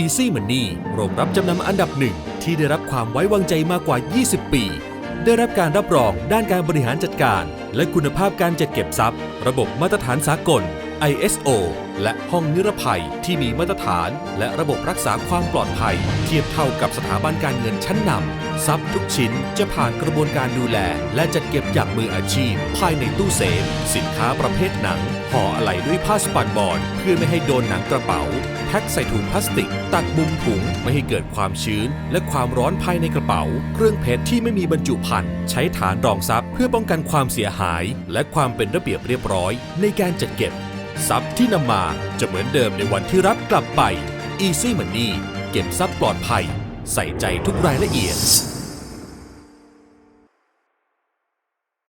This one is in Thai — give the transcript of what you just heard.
Easy Money โรงรับจำนำอันดับหนึ่งที่ได้รับความไว้วางใจมากกว่า 20 ปี ได้รับการรับรองด้านการบริหารจัดการ และคุณภาพการจัดเก็บทรัพย์ ระบบมาตรฐานสากล ISO และห้องนิรภัยที่มีมาตรฐาน และระบบรักษาความปลอดภัย เทียบเท่ากับสถาบันการเงินชั้นนำทรัพย์ทุกชิ้นจะผ่านกระบวนการดูแล และจัดเก็บอย่างมืออาชีพ ภายในตู้เซฟ สินค้าประเภทหนังห่ออะไหล่ด้วยผ้าสปันบอลเพื่อไม่ให้โดนหนังกระเป๋าแพ็คใส่ถุงพลาสติก ตัดมุมถุงไม่ให้เกิดความชื้น และความร้อนภายในกระเป๋า เครื่องเพชรที่ไม่มีบรรจุภัณฑ์ใช้ฐานรองทรัพย์เพื่อป้องกันความเสียหาย และความเป็นระเบียบเรียบร้อย ในการจัดเก็บ ทรัพย์ที่นำมาจะเหมือนเดิมในวันที่รับกลับไป Easy Money เก็บทรัพย์ปลอดภัย ใส่ใจทุกรายละเอียด